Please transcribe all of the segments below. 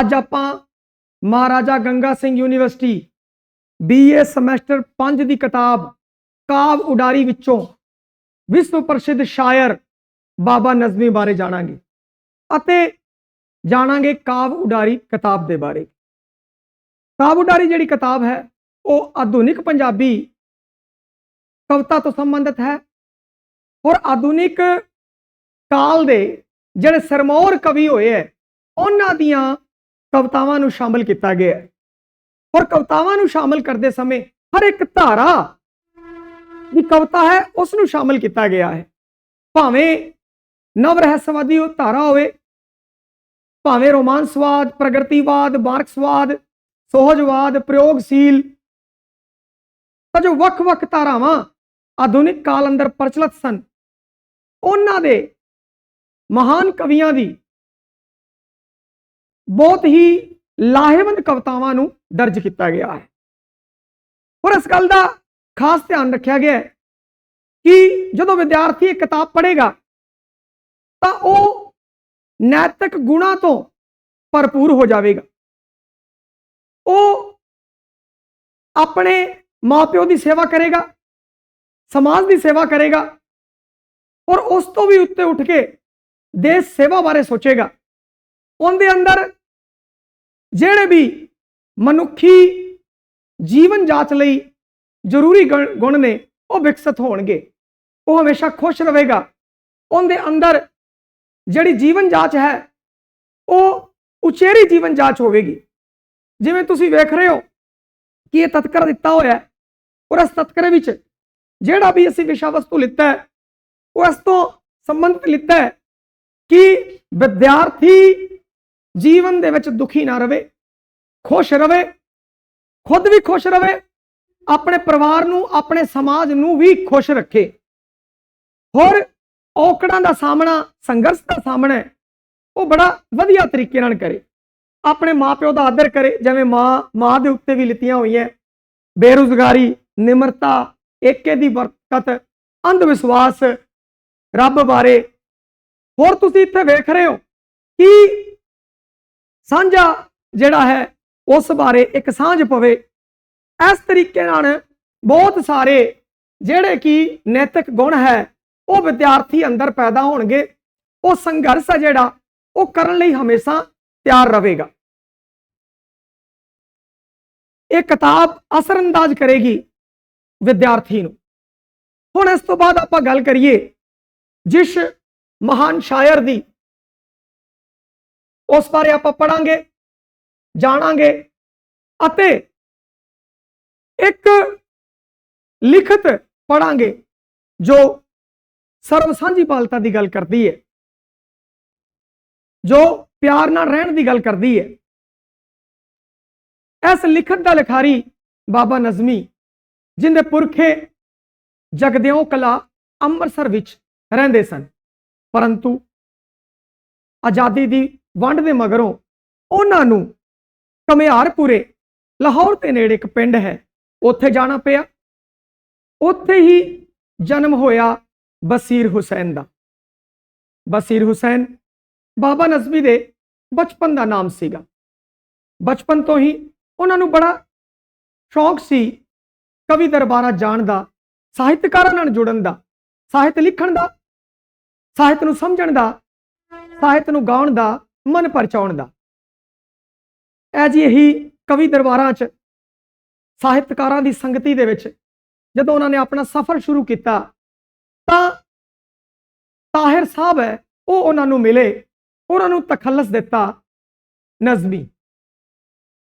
ਅੱਜ ਆਪਾਂ Maharaja Ganga Singh university BA semester 5 ਦੀ ਕਿਤਾਬ ਕਾਵ ਉਡਾਰੀ ਵਿੱਚੋਂ ਵਿਸ਼ਵ ਪ੍ਰਸਿੱਧ ਸ਼ਾਇਰ ਬਾਬਾ ਨਜ਼ਮੀ ਬਾਰੇ ਜਾਣਾਂਗੇ ਅਤੇ ਜਾਣਾਂਗੇ ਕਾਵ ਉਡਾਰੀ ਕਿਤਾਬ ਦੇ ਬਾਰੇ। ਕਾਵ ਉਡਾਰੀ ਜਿਹੜੀ ਕਿਤਾਬ ਹੈ, ਉਹ ਆਧੁਨਿਕ ਪੰਜਾਬੀ ਕਵਿਤਾ ਤੋਂ ਸੰਬੰਧਿਤ ਹੈ ਔਰ ਆਧੁਨਿਕ ਕਾਲ ਦੇ ਜਿਹੜੇ ਸਰਮੌਰ ਕਵੀ ਹੋਏ ਹੈ, ਉਹਨਾਂ ਦੀਆਂ ਕਵਿਤਾਵਾਂ ਨੂੰ ਸ਼ਾਮਲ ਕੀਤਾ ਗਿਆ ਹੈ। ਔਰ ਕਵਿਤਾਵਾਂ ਨੂੰ ਸ਼ਾਮਲ ਕਰਦੇ ਸਮੇਂ ਹਰ ਇੱਕ ਧਾਰਾ ਦੀ ਕਵਿਤਾ ਹੈ, ਉਸ ਨੂੰ ਸ਼ਾਮਲ ਕੀਤਾ ਗਿਆ ਹੈ। ਭਾਵੇਂ ਨਵ ਰਹੱਸਵਾਦੀ ਉਹ ਧਾਰਾ ਹੋਵੇ, ਭਾਵੇਂ ਰੋਮਾਂਸਵਾਦ, ਪ੍ਰਗਤੀਵਾਦ, ਮਾਰਕਸਵਾਦ, ਸੋਹਜਵਾਦ, ਪ੍ਰਯੋਗਸ਼ੀਲ, ਤਾਂ ਜੋ ਵੱਖ-ਵੱਖ ਧਾਰਾਵਾਂ ਆਧੁਨਿਕ ਕਾਲ ਅੰਦਰ ਪ੍ਰਚਲਿਤ ਸਨ, ਉਹਨਾਂ ਦੇ ਮਹਾਨ ਕਵੀਆਂ ਦੀ ਬਹੁਤ ਹੀ ਲਾਹੇਵੰਦ ਕਵਿਤਾਵਾਂ ਨੂੰ ਦਰਜ ਕੀਤਾ ਗਿਆ ਹੈ। ਔਰ ਇਸ ਗੱਲ ਦਾ ਖਾਸ ਧਿਆਨ ਰੱਖਿਆ ਗਿਆ ਹੈ ਕਿ ਜਦੋਂ ਵਿਦਿਆਰਥੀ ਇਹ ਕਿਤਾਬ ਪੜ੍ਹੇਗਾ, ਤਾਂ ਉਹ ਨੈਤਿਕ ਗੁਣਾਂ ਤੋਂ ਭਰਪੂਰ ਹੋ ਜਾਵੇਗਾ। ਉਹ ਆਪਣੇ ਮਾਪਿਓ ਦੀ ਸੇਵਾ ਕਰੇਗਾ, ਸਮਾਜ ਦੀ ਸੇਵਾ ਕਰੇਗਾ ਔਰ ਉਸ ਤੋਂ ਵੀ ਉੱਤੇ ਉੱਠ ਕੇ ਦੇਸ਼ ਸੇਵਾ ਬਾਰੇ ਸੋਚੇਗਾ। ਉਹਦੇ ਅੰਦਰ ਜਿਹੜੇ ਵੀ ਮਨੁੱਖੀ ਜੀਵਨ ਜਾਂਚ ਲਈ ਜ਼ਰੂਰੀ ਗੁਣ ਨੇ, ਉਹ ਵਿਕਸਿਤ ਹੋਣਗੇ। ਉਹ ਹਮੇਸ਼ਾ ਖੁਸ਼ ਰਹੇਗਾ। ਉਹਦੇ ਅੰਦਰ ਜਿਹੜੀ ਜੀਵਨ ਜਾਂਚ ਹੈ, ਉਹ ਉਚੇਰੀ ਜੀਵਨ ਜਾਂਚ ਹੋਵੇਗੀ। ਜਿਵੇਂ ਤੁਸੀਂ ਵੇਖ ਰਹੇ ਹੋ ਕਿ ਇਹ ਤਤਕਰਾ ਦਿੱਤਾ ਹੋਇਆ ਹੈ ਔਰ ਇਸ ਤਤਕਰੇ ਵਿੱਚ ਜਿਹੜਾ ਵੀ ਅਸੀਂ ਵਿਸ਼ਾ ਵਸਤੂ ਲਿੱਤਾ ਹੈ, ਉਹ ਇਸ ਤੋਂ ਸੰਬੰਧਿਤ ਲਿੱਤਾ ਹੈ ਕਿ ਵਿਦਿਆਰਥੀ ਜੀਵਨ ਦੇ ਵਿੱਚ ਦੁਖੀ ਨਾ ਰਵੇ, ਖੁਸ਼ ਰਵੇ, ਖੁਦ ਵੀ ਖੁਸ਼ ਰਵੇ, ਆਪਣੇ ਪਰਿਵਾਰ ਨੂੰ, ਆਪਣੇ ਸਮਾਜ ਨੂੰ ਵੀ ਖੁਸ਼ ਰੱਖੇ। ਹੋਰ ਔਕੜਾਂ ਦਾ ਸਾਹਮਣਾ, ਸੰਘਰਸ਼ ਦਾ ਸਾਹਮਣਾ, ਉਹ ਬੜਾ ਵਧੀਆ ਤਰੀਕੇ ਨਾਲ ਕਰੇ। ਆਪਣੇ ਮਾਪਿਓ ਦਾ ਆਦਰ ਕਰੇ, ਜਿਵੇਂ ਮਾਂ ਮਾਂ ਦੇ ਉੱਤੇ ਵੀ ਲਿੱਤੀਆਂ ਹੋਈਆਂ। ਬੇਰੁਜ਼ਗਾਰੀ, ਨਿਮਰਤਾ, ਏਕੇ ਦੀ ਬਰਕਤ ਅੰਧ ਵਿਸ਼ਵਾਸ ਰੱਬ ਬਾਰੇ। ਹੋਰ ਤੁਸੀਂ ਇੱਥੇ ਵੇਖ ਰਹੇ ਹੋ ਕਿ ਸਾਂਝਾ ਜਿਹੜਾ ਹੈ, ਉਸ ਬਾਰੇ ਇੱਕ ਸਾਂਝ ਪਵੇ। ਇਸ ਤਰੀਕੇ ਨਾਲ ਬਹੁਤ ਸਾਰੇ ਜਿਹੜੇ ਕਿ ਨੈਤਿਕ ਗੁਣ ਹੈ, ਉਹ ਵਿਦਿਆਰਥੀ ਅੰਦਰ ਪੈਦਾ ਹੋਣਗੇ। ਉਹ ਸੰਘਰਸ਼ ਹੈ ਜਿਹੜਾ, ਉਹ ਕਰਨ ਲਈ ਹਮੇਸ਼ਾ ਤਿਆਰ ਰਹੇਗਾ। ਇਹ ਕਿਤਾਬ ਅਸਰਅੰਦਾਜ਼ ਕਰੇਗੀ ਵਿਦਿਆਰਥੀ ਨੂੰ। ਹੁਣ ਇਸ ਤੋਂ ਬਾਅਦ ਆਪਾਂ ਗੱਲ ਕਰੀਏ ਜਿਸ ਮਹਾਨ ਸ਼ਾਇਰ ਦੀ ਉਸ ਬਾਰੇ ਆਪਾਂ ਪੜਾਂਗੇ ਜਾਣਾਂਗੇ ਅਤੇ ਇੱਕ ਲਿਖਤ ਪੜਾਂਗੇ ਜੋ ਸਰਵ ਸਾਂਝੀਪਾਲਤਾ ਦੀ ਗੱਲ ਕਰਦੀ ਹੈ, ਜੋ ਪਿਆਰ ਨਾਲ ਰਹਿਣ ਦੀ ਗੱਲ ਕਰਦੀ ਹੈ। ਇਸ ਲਿਖਤ ਦਾ ਲਿਖਾਰੀ ਬਾਬਾ ਨਜ਼ਮੀ, ਜਿੰਦੇ ਪੁਰਖੇ ਜਗਦਿਓ ਕਲਾ ਅੰਮ੍ਰਿਤਸਰ ਵਿੱਚ ਰਹਿੰਦੇ ਸਨ, ਪਰੰਤੂ ਆਜ਼ਾਦੀ ਦੀ ਵੰਡ ਦੇ ਮਗਰੋਂ ਉਹਨਾਂ ਨੂੰ ਕਮਿਆਰਪੁਰੇ, ਲਾਹੌਰ ਦੇ ਨੇੜੇ ਇੱਕ ਪਿੰਡ ਹੈ। ਉੱਥੇ ਜਾਣਾ ਪਿਆ। ਉੱਥੇ ਹੀ ਜਨਮ ਹੋਇਆ ਬਸੀਰ ਹੁਸੈਨ ਦਾ। ਬਸੀਰ ਹੁਸੈਨ ਬਾਬਾ ਨਜ਼ਮੀ ਦੇ ਬਚਪਨ ਦਾ ਨਾਮ ਸੀਗਾ। ਬਚਪਨ ਤੋਂ ਹੀ ਉਹਨਾਂ ਨੂੰ ਬੜਾ ਸ਼ੌਂਕ ਸੀ ਕਵੀ ਦਰਬਾਰਾਂ ਜਾਣ ਦਾ, ਸਾਹਿਤਕਾਰਾਂ ਨਾਲ ਜੁੜਨ ਦਾ, ਸਾਹਿਤ ਲਿਖਣ ਦਾ, ਸਾਹਿਤ ਨੂੰ ਸਮਝਣ ਦਾ, ਸਾਹਿਤ ਨੂੰ ਗਾਉਣ ਦਾ। ਮਨ ਪਰਚਾਉਣ ਦਾ। ਐ ਜੀ ਇਹੀ ਕਵੀ ਦਰਬਾਰਾਂ 'ਚ, ਸਾਹਿਤਕਾਰਾਂ ਦੀ ਸੰਗਤੀ ਦੇ ਵਿੱਚ ਜਦੋਂ ਉਹਨਾਂ ਨੇ ਆਪਣਾ ਸਫ਼ਰ ਸ਼ੁਰੂ ਕੀਤਾ, ਤਾਂ ਤਾਹਿਰ ਸਾਹਿਬ ਹੈ, ਉਹ ਉਹਨਾਂ ਨੂੰ ਮਿਲੇ, ਉਹਨਾਂ ਨੂੰ ਤਖੱਲਸ ਦਿੱਤਾ ਨਜ਼ਮੀ।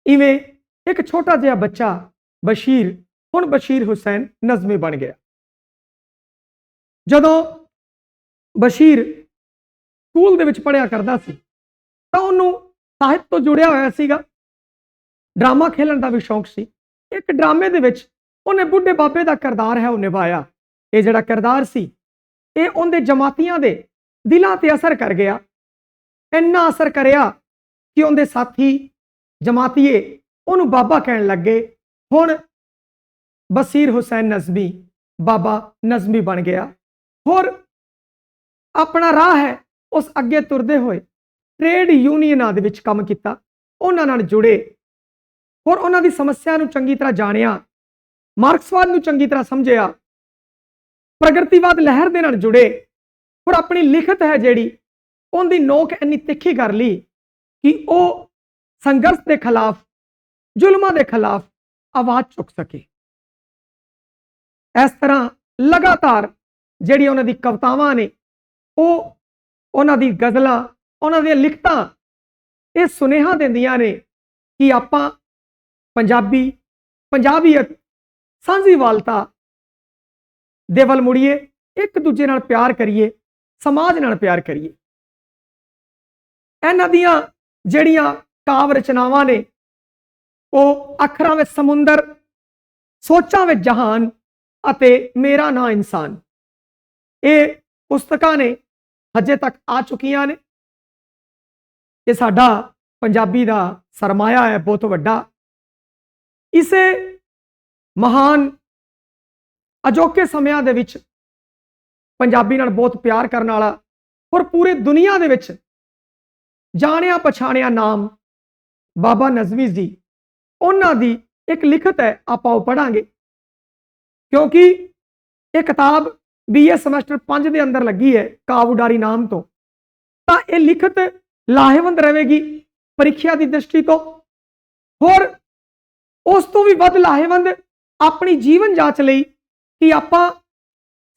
ਇਵੇਂ ਇੱਕ ਛੋਟਾ ਜਿਹਾ ਬੱਚਾ, ਬਸ਼ੀਰ, ਹੁਣ ਬਸ਼ੀਰ ਹੁਸੈਨ ਨਜ਼ਮੀ ਬਣ ਗਿਆ। ਜਦੋਂ ਬਸ਼ੀਰ ਸਕੂਲ ਦੇ ਵਿੱਚ ਪੜ੍ਹਿਆ ਕਰਦਾ ਸੀ ਤਾਂ ਉਹਨੂੰ ਸਾਹਿਤ ਤੋਂ ਜੁੜਿਆ ਹੋਇਆ ਸੀਗਾ। ਡਰਾਮਾ ਖੇਲਣ ਦਾ ਵੀ ਸ਼ੌਂਕ ਸੀ। ਇੱਕ ਡਰਾਮੇ ਦੇ ਵਿੱਚ ਉਹਨੇ ਬੁੱਢੇ ਬਾਬੇ ਦਾ ਕਿਰਦਾਰ ਹੈ ਉਹ ਨਿਭਾਇਆ। ਇਹ ਜਿਹੜਾ ਕਿਰਦਾਰ ਸੀ, ਇਹ ਉਹਦੇ ਜਮਾਤੀਆਂ ਦੇ ਦਿਲਾਂ ਤੇ ਅਸਰ ਕਰ ਗਿਆ। ਇੰਨਾ ਅਸਰ ਕਰਿਆ ਕਿ ਉਹਦੇ ਸਾਥੀ, ਜਮਾਤੀਏ ਉਹਨੂੰ ਬਾਬਾ ਕਹਿਣ ਲੱਗੇ, ਹੁਣ ਬਸੀਰ ਹੁਸੈਨ ਨਜ਼ਮੀ ਬਾਬਾ ਨਜ਼ਮੀ ਬਣ ਗਿਆ। ਹੋਰ ਆਪਣਾ ਰਾਹ ਹੈ ਉਸ ਅੱਗੇ ਤੁਰਦੇ ਹੋਏ। ਟ੍ਰੇਡ ਯੂਨੀਅਨਾਂ ਦੇ ਵਿੱਚ ਕੰਮ ਕੀਤਾ। ਉਹਨਾਂ ਨਾਲ ਜੁੜੇ। ਹੋਰ ਉਹਨਾਂ ਦੀ ਸਮੱਸਿਆ ਨੂੰ ਚੰਗੀ ਤਰ੍ਹਾਂ ਜਾਣਿਆ। ਮਾਰਕਸਵਾਦ ਨੂੰ ਚੰਗੀ ਤਰ੍ਹਾਂ ਸਮਝਿਆ। ਪ੍ਰਗਤੀਵਾਦ ਲਹਿਰ ਦੇ ਨਾਲ ਜੁੜੇ। ਹੋਰ ਆਪਣੀ ਲਿਖਤ ਹੈ ਜਿਹੜੀ, ਉਹਦੀ ਨੋਕ ਇੰਨੀ ਤਿੱਖੀ ਕਰ ਲਈ ਕਿ ਉਹ ਸੰਘਰਸ਼ ਦੇ ਖਿਲਾਫ, ਜ਼ੁਲਮਾਂ ਦੇ ਖਿਲਾਫ ਆਵਾਜ਼ ਚੁੱਕ ਸਕੇ। ਇਸ ਤਰ੍ਹਾਂ ਲਗਾਤਾਰ ਜਿਹੜੀ ਉਹਨਾਂ ਦੀ ਕਵਿਤਾਵਾਂ ਨੇ, ਉਹ ਉਹਨਾਂ ਦੀ ਗਜ਼ਲਾਂ ਉਹਨਾਂ ਦੀਆਂ ਲਿਖਤਾਂ ਇਹ ਸੁਨੇਹਾ ਦਿੰਦੀਆਂ ਨੇ ਕਿ ਆਪਾਂ ਪੰਜਾਬੀ, ਪੰਜਾਬੀਅਤ, ਸਾਂਝੀਵਾਲਤਾ ਦੇ ਵੱਲ ਮੁੜੀਏ, ਇੱਕ ਦੂਜੇ ਨਾਲ ਪਿਆਰ ਕਰੀਏ, ਸਮਾਜ ਨਾਲ ਪਿਆਰ ਕਰੀਏ। ਇਹਨਾਂ ਦੀਆਂ ਜਿਹੜੀਆਂ ਕਾਵ ਰਚਨਾਵਾਂ ਨੇ, ਉਹ ਅੱਖਰਾਂ ਵਿੱਚ ਸਮੁੰਦਰ, ਸੋਚਾਂ ਵਿੱਚ ਜਹਾਨ ਅਤੇ ਮੇਰਾ ਨਾਂ ਇਨਸਾਨ। ਇਹ ਪੁਸਤਕਾਂ ਨੇ ਹਜੇ ਤੱਕ ਆ ਚੁੱਕੀਆਂ ਨੇ। ਇਹ ਸਾਡਾ ਪੰਜਾਬੀ ਦਾ ਸਰਮਾਇਆ ਹੈ, ਬਹੁਤ ਵੱਡਾ। ਇਸੇ ਮਹਾਨ ਅਜੋਕੇ ਸਮਿਆਂ ਦੇ ਵਿੱਚ ਪੰਜਾਬੀ ਨਾਲ ਬਹੁਤ ਪਿਆਰ ਕਰਨ ਵਾਲਾ ਔਰ ਪੂਰੇ ਦੁਨੀਆ ਦੇ ਵਿੱਚ ਜਾਣਿਆ ਪਛਾਣਿਆ ਨਾਮ ਬਾਬਾ ਨਜ਼ਵੀ ਜੀ, ਉਹਨਾਂ ਦੀ ਇੱਕ ਲਿਖਤ ਹੈ, ਆਪਾਂ ਉਹ ਪੜਾਂਗੇ ਕਿਉਂਕਿ ਇਹ ਕਿਤਾਬ ਬੀਏ ਸਮੈਸਟਰ 5 ਦੇ ਅੰਦਰ ਲੱਗੀ ਹੈ ਕਾਵੂਡਾਰੀ ਨਾਮ ਤੋਂ। ਤਾਂ ਇਹ ਲਿਖਤ ਲਾਹੇਵੰਦ ਰਹੇਗੀ ਪ੍ਰੀਖਿਆ ਦੀ ਦ੍ਰਿਸ਼ਟੀ ਤੋਂ। ਹੋਰ, ਉਸ ਤੋਂ ਵੀ ਵੱਧ ਲਾਹੇਵੰਦ ਆਪਣੀ ਜੀਵਨ ਜਾਂਚ ਲਈ ਕਿ ਆਪਾਂ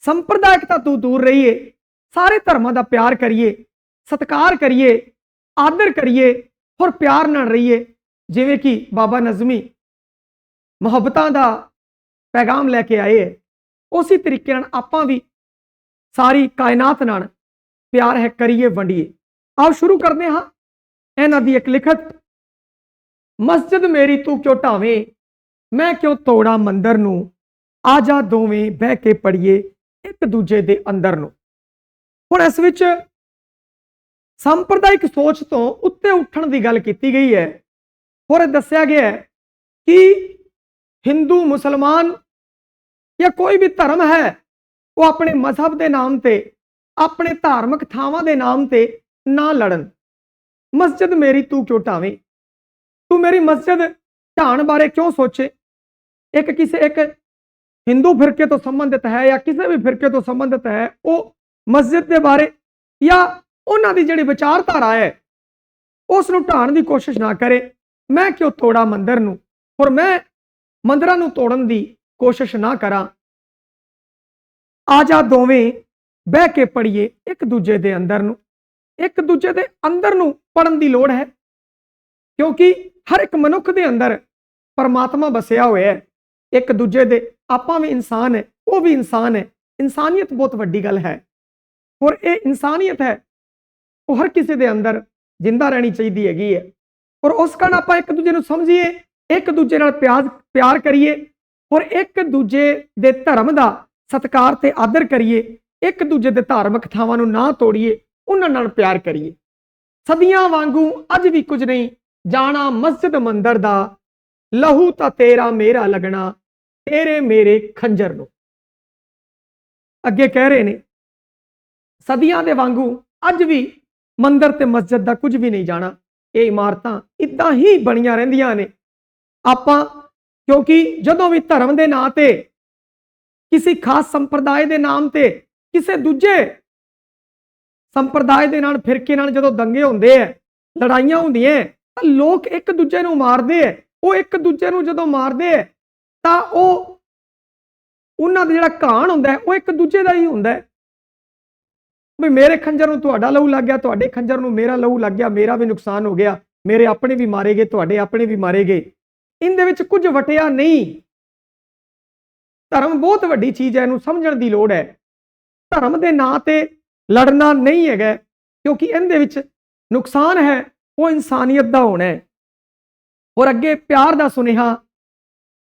ਸੰਪਰਦਾਇਕਤਾ ਤੋਂ ਦੂਰ ਰਹੀਏ, ਸਾਰੇ ਧਰਮਾਂ ਦਾ ਪਿਆਰ ਕਰੀਏ, ਸਤਿਕਾਰ ਕਰੀਏ, ਆਦਰ ਕਰੀਏ, ਹੋਰ ਪਿਆਰ ਨਾਲ ਰਹੀਏ। ਜਿਵੇਂ ਕਿ ਬਾਬਾ ਨਜ਼ਮੀ ਮੁਹੱਬਤਾਂ ਦਾ ਪੈਗਾਮ ਲੈ ਕੇ ਆਏ ਹੈ, ਉਸੇ ਤਰੀਕੇ ਨਾਲ ਆਪਾਂ ਵੀ ਸਾਰੀ ਕਾਇਨਾਤ ਨਾਲ ਪਿਆਰ ਹੈ, ਕਰੀਏ, ਵੰਡੀਏ। ਆਓ ਸ਼ੁਰੂ ਕਰਦੇ ਹਾਂ। ਇਹਨਾਂ ਦੀ ਇੱਕ ਲਿਖਤ, ਮਸਜਿਦ ਮੇਰੀ ਤੂੰ ਕਿਉਂ ਢਾਵੇਂ? ਮੈਂ ਕਿਉਂ ਤੋੜਾਂ ਮੰਦਰ ਨੂੰ? ਆ ਜਾ ਦੋਵੇਂ ਬਹਿ ਕੇ ਪੜੀਏ ਇੱਕ ਦੂਜੇ ਦੇ ਅੰਦਰ ਨੂੰ। ਹੁਣ ਇਸ ਵਿੱਚ ਸੰਪਰਦਾਇਕ ਸੋਚ ਤੋਂ ਉੱਤੇ ਉੱਠਣ ਦੀ ਗੱਲ ਕੀਤੀ ਗਈ ਹੈ। ਹੋਰ ਇਹ ਦੱਸਿਆ ਗਿਆ ਹੈ ਕਿ ਹਿੰਦੂ, ਮੁਸਲਮਾਨ ਜਾਂ ਕੋਈ ਵੀ ਧਰਮ ਹੈ, ਉਹ ਆਪਣੇ ਮਜ਼ਹਬ ਦੇ ਨਾਮ ਤੇ, ਆਪਣੇ ਧਾਰਮਿਕ ਥਾਵਾਂ ਦੇ ਨਾਮ ਤੇ ਨਾ ਲੜਨ। ਮਸਜਿਦ ਮੇਰੀ ਤੂੰ ਕਿਉਂ ਢਾਵੇਂ ਤੂੰ ਮੇਰੀ ਮਸਜਿਦ ਢਾਣ ਬਾਰੇ ਕਿਉਂ ਸੋਚੇ? ਇੱਕ ਕਿਸੇ, ਇੱਕ ਹਿੰਦੂ ਫਿਰਕੇ ਤੋਂ ਸੰਬੰਧਿਤ ਹੈ ਜਾਂ ਕਿਸੇ ਵੀ ਫਿਰਕੇ ਤੋਂ ਸੰਬੰਧਿਤ ਹੈ, ਉਹ ਮਸਜਿਦ ਦੇ ਬਾਰੇ ਜਾਂ ਉਹਨਾਂ ਦੀ ਜਿਹੜੀ ਵਿਚਾਰਧਾਰਾ ਹੈ ਉਸ ਨੂੰ ਢਾਣ ਦੀ ਕੋਸ਼ਿਸ਼ ਨਾ ਕਰੇ। ਮੈਂ ਕਿਉਂ ਤੋੜਾ ਮੰਦਰ ਨੂੰ? ਔਰ ਮੈਂ ਮੰਦਰਾਂ ਨੂੰ ਤੋੜਨ ਦੀ ਕੋਸ਼ਿਸ਼ ਨਾ ਕਰਾਂ। ਆ ਜਾ ਦੋਵੇਂ ਬਹਿ ਕੇ ਪੜੀਏ ਇੱਕ ਦੂਜੇ ਦੇ ਅੰਦਰ ਨੂੰ। ਇੱਕ ਦੂਜੇ ਦੇ ਅੰਦਰ ਨੂੰ ਪੜਨ ਦੀ ਲੋੜ ਹੈ। ਕਿਉਂਕਿ ਹਰ ਇੱਕ ਮਨੁੱਖ ਦੇ ਅੰਦਰ ਪਰਮਾਤਮਾ ਵਸਿਆ ਹੋਇਆ ਹੈ। ਇੱਕ ਦੂਜੇ ਦੇ ਆਪਾਂ ਵੀ ਇਨਸਾਨ ਹੈ, ਉਹ ਵੀ ਇਨਸਾਨ ਹੈ। ਇਨਸਾਨੀਅਤ ਬਹੁਤ ਵੱਡੀ ਗੱਲ ਹੈ। ਔਰ ਇਹ ਇਨਸਾਨੀਅਤ ਹੈ, ਉਹ ਹਰ ਕਿਸੇ ਦੇ ਅੰਦਰ ਜਿੰਦਾ ਰਹਿਣੀ ਚਾਹੀਦੀ ਹੈਗੀ ਹੈ। ਔਰ ਉਸ ਕਾਰਨ ਆਪਾਂ ਇੱਕ ਦੂਜੇ ਨੂੰ ਸਮਝੀਏ, ਇੱਕ ਦੂਜੇ ਨਾਲ ਪਿਆਰ ਪਿਆਰ ਕਰੀਏ ਔਰ ਇੱਕ ਦੂਜੇ ਦੇ ਧਰਮ ਦਾ ਸਤਿਕਾਰ ਤੇ ਆਦਰ ਕਰੀਏ। ਇੱਕ ਦੂਜੇ ਦੇ ਧਾਰਮਿਕ ਥਾਵਾਂ ਨੂੰ ਨਾ ਤੋੜੀਏ। ਉਹਨਾਂ ਨਾਲ ਪਿਆਰ ਕਰੀਏ। ਸਦੀਆਂ ਵਾਂਗੂ ਅੱਜ ਵੀ ਕੁਝ ਨਹੀਂ, ਜਾਣਾ ਮਸਜਿਦ ਮੰਦਰ ਦਾ, ਲਹੂ ਤਾਂ ਤੇਰਾ ਮੇਰਾ ਲੱਗਣਾ, ਤੇਰੇ ਮੇਰੇ ਖੰਜਰ ਨੂੰ। ਅੱਗੇ ਕਹਿ ਰਹੇ ਨੇ, ਸਦੀਆਂ ਦੇ ਵਾਂਗੂ ਅੱਜ ਵੀ ਮੰਦਰ ਤੇ ਮਸਜਿਦ ਦਾ ਕੁਝ ਵੀ ਨਹੀਂ ਜਾਣਾ, ਇਹ ਇਮਾਰਤਾਂ ਇਦਾਂ ਹੀ ਬਣੀਆਂ ਰਹਿੰਦੀਆਂ ਨੇ। ਆਪਾਂ, ਕਿਉਂਕਿ ਜਦੋਂ ਵੀ ਧਰਮ ਦੇ ਨਾਂ ਤੇ, ਕਿਸੇ ਖਾਸ ਸੰਪਰਦਾਇ ਦੇ ਨਾਮ ਤੇ, ਕਿਸੇ ਦੂਜੇ ਸੰਪਰਦਾਇ ਦੇ ਨਾਲ ਫਿਰਕੇ ਨਾਲ ਜਦੋਂ ਦੰਗੇ ਹੁੰਦੇ ਆ ਲੜਾਈਆਂ ਹੁੰਦੀਆਂ ਤਾਂ ਲੋਕ ਇੱਕ ਦੂਜੇ ਨੂੰ ਮਾਰਦੇ ਆ ਉਹ ਇੱਕ ਦੂਜੇ ਨੂੰ ਜਦੋਂ ਮਾਰਦੇ ਆ ਤਾਂ ਉਹ ਉਹਨਾਂ ਦਾ ਜਿਹੜਾ ਕਾਣ ਹੁੰਦਾ ਉਹ ਇੱਕ ਦੂਜੇ ਦਾ ਹੀ ਹੁੰਦਾ ਵੀ ਮੇਰੇ ਖੰਜਰ ਨੂੰ ਤੁਹਾਡਾ ਲਹੂ ਲੱਗ ਗਿਆ, ਤੁਹਾਡੇ ਖੰਜਰ ਨੂੰ ਮੇਰਾ ਲਹੂ ਲੱਗ ਗਿਆ, ਮੇਰਾ ਵੀ ਨੁਕਸਾਨ ਹੋ ਗਿਆ, ਮੇਰੇ ਆਪਣੇ ਵੀ ਮਾਰੇ ਗਏ, ਤੁਹਾਡੇ ਆਪਣੇ ਵੀ ਮਾਰੇ ਗਏ। ਇਹਦੇ ਵਿੱਚ ਕੁਝ ਵਟਿਆ ਨਹੀਂ। ਧਰਮ ਬਹੁਤ ਵੱਡੀ ਚੀਜ਼ ਹੈ ਇਹਨੂੰ ਸਮਝਣ ਦੀ ਲੋੜ ਹੈ ਧਰਮ ਦੇ ਨਾਂ ਤੇ ਲੜਨਾ ਨਹੀਂ ਹੈਗਾ, ਕਿਉਂਕਿ ਇਹਦੇ ਵਿੱਚ ਨੁਕਸਾਨ ਹੈ, ਉਹ ਇਨਸਾਨੀਅਤ ਦਾ ਹੋਣਾ ਹੈ। ਔਰ ਅੱਗੇ ਪਿਆਰ ਦਾ ਸੁਨੇਹਾ,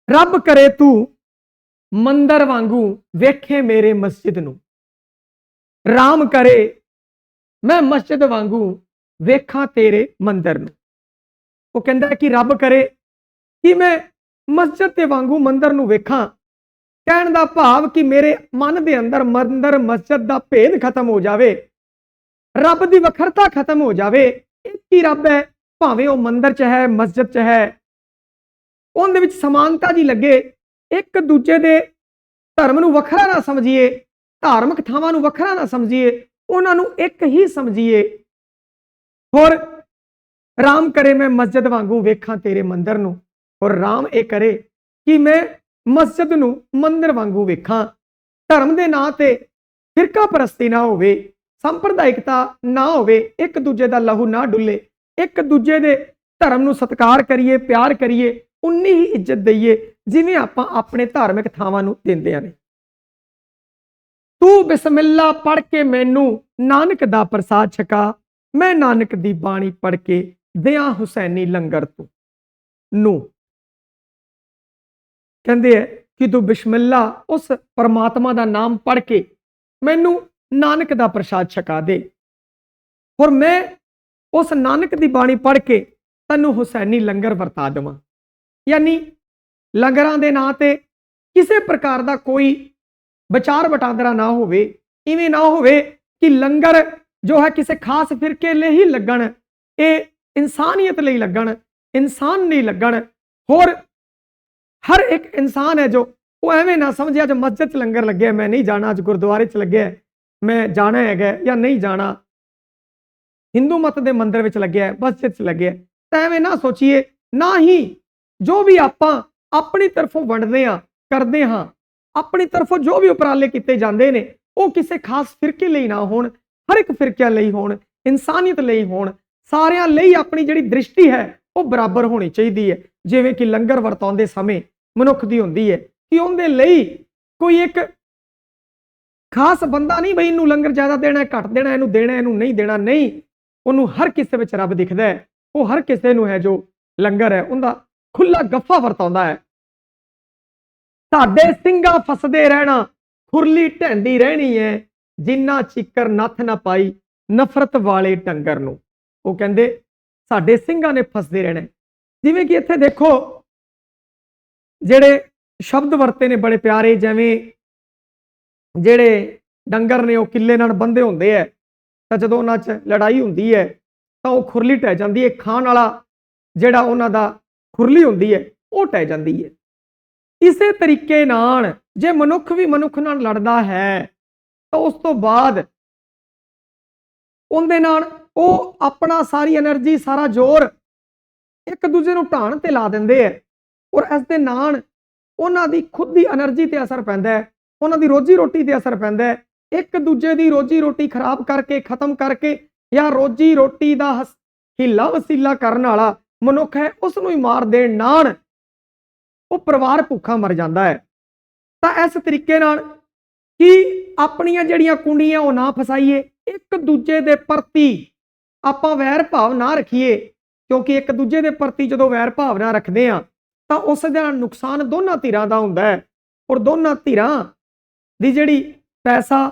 ਰੱਬ ਕਰੇ ਤੂੰ ਮੰਦਰ ਵਾਂਗੂ ਵੇਖੇ ਮੇਰੇ ਮਸਜਿਦ ਨੂੰ। ਰਾਮ ਕਰੇ, ਮੈਂ ਮਸਜਿਦ ਵਾਂਗੂ ਵੇਖਾਂ ਤੇਰੇ ਮੰਦਰ ਨੂੰ। ਉਹ ਕਹਿੰਦਾ ਕਿ ਰੱਬ ਕਰੇ ਕਿ ਮੈਂ ਮਸਜਿਦ 'ਤੇ ਵਾਂਗੂ ਮੰਦਰ ਨੂੰ ਵੇਖਾਂ ਕਹਿਣ ਦਾ ਭਾਵ ਕਿ ਮੇਰੇ ਮਨ ਦੇ ਅੰਦਰ ਮੰਦਰ, ਮਸਜਿਦ ਦਾ ਭੇਦ ਖਤਮ ਹੋ ਜਾਵੇ, ਰੱਬ ਦੀ ਵਖਰਤਾ ਖਤਮ ਹੋ ਜਾਵੇ ਇੱਕ ਹੀ ਰੱਬ ਹੈ? ਭਾਵੇਂ ਉਹ ਮੰਦਰ 'ਚ ਹੈ, ਮਸਜਿਦ 'ਚ ਹੈ, ਉਹਦੇ ਵਿੱਚ ਸਮਾਨਤਾ ਜੀ ਲੱਗੇ, ਇੱਕ ਦੂਜੇ ਦੇ ਧਰਮ ਨੂੰ ਵੱਖਰਾ ਨਾ ਸਮਝੀਏ, ਧਾਰਮਿਕ ਥਾਵਾਂ ਨੂੰ ਵੱਖਰਾ ਨਾ ਸਮਝੀਏ, ਉਹਨਾਂ ਨੂੰ ਇੱਕ ਹੀ ਸਮਝੀਏ। ਹੋਰ, ਰਾਮ ਕਰੇ ਮੈਂ ਮਸਜਿਦ ਵਾਂਗੂ ਵੇਖਾਂ ਤੇਰੇ ਮੰਦਰ ਨੂੰ ਔਰ ਰਾਮ ਇਹ ਕਰੇ ਕਿ ਮੈਂ ਮਸਜਿਦ ਨੂੰ ਮੰਦਰ ਵਾਂਗੂ ਵੇਖਾਂ। ਧਰਮ ਦੇ ਨਾਂ ਤੇ ਫਿਰਕਾ ਪ੍ਰਸਤੀ ਨਾ ਹੋਵੇ, ਸੰਪਰਦਾਇਕਤਾ ਨਾ ਹੋਵੇ, ਇੱਕ ਦੂਜੇ ਦਾ ਲਹੂ ਨਾ ਡੁੱਲੇ, ਇੱਕ ਦੂਜੇ ਦੇ ਧਰਮ ਨੂੰ ਸਤਿਕਾਰ ਕਰੀਏ, ਪਿਆਰ ਕਰੀਏ, ਉਨੀ ਹੀ ਇੱਜ਼ਤ ਦਈਏ, ਜਿਵੇਂ ਆਪਾਂ ਆਪਣੇ ਧਾਰਮਿਕ ਥਾਵਾਂ ਨੂੰ ਦਿੰਦੇ ਆਂ ਨੇ। ਤੂੰ ਬਿਸਮਿਲ੍ਲਾ ਪੜ੍ਹ ਕੇ ਮੈਨੂੰ ਨਾਨਕ ਦਾ ਪ੍ਰਸਾਦ ਛਕਾ, ਮੈਂ ਨਾਨਕ ਦੀ ਬਾਣੀ ਪੜ੍ਹ ਕੇ ਦਿਆਂ ਹੁਸੈਨੀ ਲੰਗਰ ਤੂੰ। ਨੂੰ ਕਹਿੰਦੇ ਹੈ ਕਿ ਤੂੰ ਬਿਸਮਿਲ੍ਲਾ ਉਸ ਪਰਮਾਤਮਾ ਦਾ ਨਾਮ ਪੜ੍ਹ ਕੇ ਮੈਨੂੰ ਨਾਨਕ ਦਾ ਪ੍ਰਸਾਦ ਛਕਾ ਦੇ। ਔਰ ਮੈਂ ਉਸ ਨਾਨਕ ਦੀ ਬਾਣੀ ਪੜ੍ਹ ਕੇ ਤੈਨੂੰ ਹੁਸੈਨੀ ਲੰਗਰ ਵਰਤਾ ਦੇਵਾਂ। ਯਾਨੀ ਲੰਗਰਾਂ ਦੇ ਨਾਂ ਤੇ ਕਿਸੇ ਪ੍ਰਕਾਰ ਦਾ ਕੋਈ ਵਿਚਾਰ ਵਟਾਂਦਰਾ ਨਾ ਹੋਵੇ, ਇਵੇਂ ਨਾ ਹੋਵੇ ਕਿ ਲੰਗਰ ਜੋ ਹੈ ਕਿਸੇ ਖਾਸ ਫਿਰਕੇ ਲਈ ਹੀ ਲੱਗਣ, ਇਹ ਇਨਸਾਨੀਅਤ ਲਈ ਲੱਗਣ, ਇਨਸਾਨ ਨਹੀਂ ਲੱਗਣ, ਹੋਰ ਹਰ ਇੱਕ ਇਨਸਾਨ ਹੈ ਜੋ ਉਹ ਐਵੇਂ ਨਾ ਸਮਝਿਆ ਅੱਜ ਮਸਜਿਦ 'ਚ ਲੰਗਰ ਲੱਗਿਆ ਮੈਂ ਨਹੀਂ ਜਾਣਾ, ਅੱਜ ਗੁਰਦੁਆਰੇ 'ਚ ਲੱਗਿਆ ਮੈਂ ਜਾਣਾ ਹੈਗਾ ਜਾਂ ਨਹੀਂ ਜਾਣਾ। ਹਿੰਦੂ ਮਤ ਦੇ ਮੰਦਿਰ ਵਿੱਚ ਲੱਗਿਆ ਮਸਜਿਦ 'ਚ ਲੱਗਿਆ ਤਾਂ ਐਵੇਂ ਨਾ ਸੋਚੀਏ, ਨਾ ਹੀ ਜੋ ਵੀ ਆਪਾਂ ਆਪਣੀ ਤਰਫੋਂ ਵੰਡਦੇ ਆ ਕਰਦੇ ਹਾਂ, ਆਪਣੀ ਤਰਫੋਂ ਜੋ ਵੀ ਉਪਰਾਲੇ ਕੀਤੇ ਜਾਂਦੇ ਨੇ, ਉਹ ਕਿਸੇ ਖਾਸ ਫਿਰਕੇ ਲਈ ਨਾ ਹੋਣ, ਹਰ ਇੱਕ ਫਿਰਕਿਆਂ ਲਈ ਹੋਣ, ਇਨਸਾਨੀਅਤ ਲਈ ਹੋਣ, ਸਾਰਿਆਂ ਲਈ ਆਪਣੀ ਜਿਹੜੀ ਦ੍ਰਿਸ਼ਟੀ ਹੈ, ਉਹ ਬਰਾਬਰ ਹੋਣੀ ਚਾਹੀਦੀ ਹੈ। ਜਿਵੇਂ ਕਿ ਲੰਗਰ ਵਰਤਾਉਂਦੇ ਸਮੇਂ ਮਨੁੱਖ ਦੀ ਹੁੰਦੀ ਹੈ ਕਿ ਉਹਦੇ ਲਈ ਕੋਈ ਇੱਕ ਖਾਸ ਬੰਦਾ ਨਹੀਂ ਬਈ ਇਹਨੂੰ ਲੰਗਰ ਜ਼ਿਆਦਾ ਦੇਣਾ, ਘੱਟ ਦੇਣਾ, ਇਹਨੂੰ ਦੇਣਾ, ਇਹਨੂੰ ਨਹੀਂ ਦੇਣਾ, ਨਹੀਂ। ਉਹਨੂੰ ਹਰ ਕਿਸੇ ਵਿੱਚ ਰੱਬ ਦਿਖਦਾ ਹੈ ਉਹ ਹਰ ਕਿਸੇ ਨੂੰ ਹੈ ਜੋ ਲੰਗਰ ਹੈ, ਉਹਦਾ ਖੁੱਲਾ ਗੱਫਾ ਵਰਤਾਉਂਦਾ ਹੈ। ਸਾਡੇ ਸਿੰਘਾਂ ਫਸਦੇ ਰਹਿਣਾ, ਖੁਰਲੀ ਢੈਂਦੀ ਰਹਿਣੀ ਹੈ ਜਿੰਨਾ ਚਿੱਕਰ ਨੱਥ ਨਾ ਪਾਈ ਨਫ਼ਰਤ ਵਾਲੇ ਡੰਗਰ ਨੂੰ। ਉਹ ਕਹਿੰਦੇ, ਸਾਡੇ ਸਿੰਘਾਂ ਨੇ ਫਸਦੇ ਰਹਿਣਾ ਜਿਵੇਂ ਕਿ ਇੱਥੇ ਦੇਖੋ ਜਿਹੜੇ ਸ਼ਬਦ ਵਰਤੇ ਨੇ ਬੜੇ ਪਿਆਰੇ, ਜਿਵੇਂ ਜਿਹੜੇ ਡੰਗਰ ਨੇ ਉਹ ਕਿੱਲੇ ਨਾਲ ਬੰਦੇ ਹੁੰਦੇ ਐ, ਤਾਂ ਜਦੋਂ ਉਹਨਾਂ 'ਚ ਲੜਾਈ ਹੁੰਦੀ ਹੈ ਤਾਂ ਉਹ ਖੁਰਲੀ ਟਹਿ ਜਾਂਦੀ ਹੈ ਖਾਣ ਵਾਲਾ ਜਿਹੜਾ ਉਹਨਾਂ ਦਾ ਖੁਰਲੀ ਹੁੰਦੀ ਹੈ ਉਹ ਟਹਿ ਜਾਂਦੀ ਹੈ ਇਸੇ ਤਰੀਕੇ ਨਾਲ ਜੇ ਮਨੁੱਖ ਵੀ ਮਨੁੱਖ ਨਾਲ ਲੜਦਾ ਹੈ, ਤਾਂ ਉਸ ਤੋਂ ਬਾਅਦ ਉਹਦੇ ਨਾਲ ਉਹ ਆਪਣਾ ਸਾਰੀ એનર્ਜੀ ਸਾਰਾ ਜ਼ੋਰ ਇੱਕ ਦੂਜੇ ਨੂੰ ਢਾਣ ਤੇ ਲਾ ਦਿੰਦੇ ਐ। ਔਰ ਇਸ ਦੇ ਨਾਲ ਉਹਨਾਂ ਦੀ ਖੁਦ ਦੀ એનર્ਜੀ ਤੇ ਅਸਰ ਪੈਂਦਾ ਹੈ, ਉਹਨਾਂ ਦੀ ਰੋਜੀ ਰੋਟੀ ਤੇ ਅਸਰ ਪੈਂਦਾ ਹੈ। ਇੱਕ ਦੂਜੇ ਦੀ ਰੋਜੀ ਰੋਟੀ ਖਰਾਬ ਕਰਕੇ, ਖਤਮ ਕਰਕੇ ਜਾਂ ਰੋਜੀ ਰੋਟੀ ਦਾ ਹਿੱਲਾ ਵਸੀਲਾ ਕਰਨ ਵਾਲਾ ਮਨੁੱਖ ਹੈ ਉਸ ਨੂੰ ਹੀ ਮਾਰ ਦੇਣ ਨਾਲ ਉਹ ਪਰਿਵਾਰ ਭੁੱਖਾ ਮਰ ਜਾਂਦਾ ਹੈ। ਤਾਂ ਇਸ ਤਰੀਕੇ ਨਾਲ ਕਿ ਆਪਣੀਆਂ ਜਿਹੜੀਆਂ ਕੁੰਡੀਆਂ ਉਹ ਨਾ ਫਸਾਈਏ, ਇੱਕ ਦੂਜੇ ਦੇ ਪ੍ਰਤੀ ਆਪਾਂ ਵੈਰ ਭਾਵ ਨਾ ਰੱਖੀਏ, ਕਿਉਂਕਿ ਇੱਕ ਦੂਜੇ ਦੇ ਪ੍ਰਤੀ ਜਦੋਂ ਵੈਰ ਭਾਵਨਾ ਰੱਖਦੇ ਆ ਤਾਂ ਉਸ ਦੇ ਨੁਕਸਾਨ ਦੋਨਾਂ ਧਿਰਾਂ ਦਾ ਹੁੰਦਾ ਹੈ ਔਰ ਦੋਨਾਂ ਧਿਰਾਂ ਦੀ ਜਿਹੜੀ ਪੈਸਾ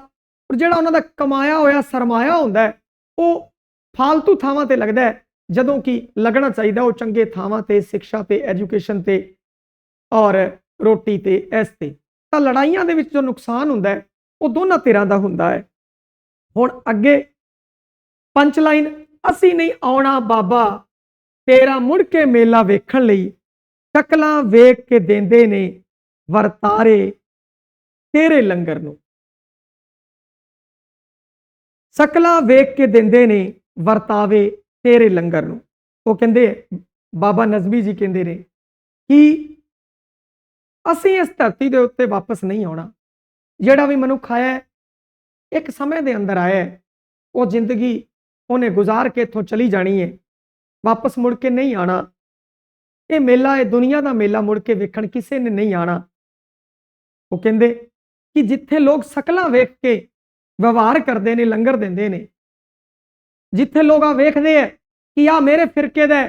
ਔਰ ਜਿਹੜਾ ਉਹਨਾਂ ਦਾ ਕਮਾਇਆ ਹੋਇਆ, ਸਰਮਾਇਆ ਹੁੰਦਾ ਹੈ, ਉਹ ਫालतू ਥਾਵਾਂ ਤੇ ਲੱਗਦਾ ਹੈ, ਜਦੋਂ ਕਿ ਲੱਗਣਾ ਚਾਹੀਦਾ ਉਹ ਚੰਗੇ ਥਾਵਾਂ ਤੇ, ਸਿੱਖਿਆ ਤੇ, ਐਜੂਕੇਸ਼ਨ ਤੇ ਔਰ ਰੋਟੀ ਤੇ, ਇਸ ਤੇ। ਤਾਂ ਲੜਾਈਆਂ ਦੇ ਵਿੱਚ ਜੋ ਨੁਕਸਾਨ ਹੁੰਦਾ ਹੈ, ਉਹ ਦੋਨਾਂ ਧਿਰਾਂ ਦਾ ਹੁੰਦਾ ਹੈ। ਹੁਣ ਅੱਗੇ ਪੰਚ ਲਾਈਨ ਅਸੀਂ ਨਹੀਂ ਆਉਣਾ ਬਾਬਾ, ਤੇਰਾ ਮੁੜ ਕੇ ਮੇਲਾ ਵੇਖਣ ਲਈ। ਸ਼ਕਲਾਂ ਵੇਖ ਕੇ ਦਿੰਦੇ ਨੇ ਵਰਤਾਰੇ ਤੇਰੇ ਲੰਗਰ ਨੂੰ। ਸ਼ਕਲਾਂ ਵੇਖ ਕੇ ਦਿੰਦੇ ਨੇ ਵਰਤਾਵੇ ਤੇਰੇ ਲੰਗਰ ਨੂੰ। ਉਹ ਕਹਿੰਦੇ ਬਾਬਾ ਨਜ਼ਮੀ ਜੀ ਕਹਿੰਦੇ ਨੇ ਕਿ ਅਸੀਂ ਇਸ ਧਰਤੀ ਦੇ ਉੱਤੇ ਵਾਪਸ ਨਹੀਂ ਆਉਣਾ। ਜਿਹੜਾ ਵੀ ਮਨੁੱਖ ਆਇਆ, ਇੱਕ ਸਮੇਂ ਦੇ ਅੰਦਰ ਆਇਆ, ਉਹ ਜ਼ਿੰਦਗੀ ਉਹਨੇ ਗੁਜ਼ਾਰ ਕੇ ਇੱਥੋਂ ਚਲੀ ਜਾਣੀ ਹੈ ਵਾਪਸ ਮੁੜ ਕੇ ਨਹੀਂ ਆਣਾ ਇਹ ਮੇਲਾ, ਇਹ ਦੁਨੀਆ ਦਾ ਮੇਲਾ ਮੁੜ ਕੇ ਵੇਖਣ ਕਿਸੇ ਨੇ ਨਹੀਂ ਆਣਾ। ਉਹ ਕਹਿੰਦੇ ਕਿ ਜਿੱਥੇ ਲੋਕ ਸਕਲਾਂ ਵੇਖ ਕੇ ਵਿਵਹਾਰ ਕਰਦੇ ਨੇ, ਲੰਗਰ ਦਿੰਦੇ ਨੇ, ਜਿੱਥੇ ਲੋਕ ਆ ਵੇਖਦੇ ਆ ਕਿ ਆ ਮੇਰੇ ਫਿਰਕੇ ਦਾ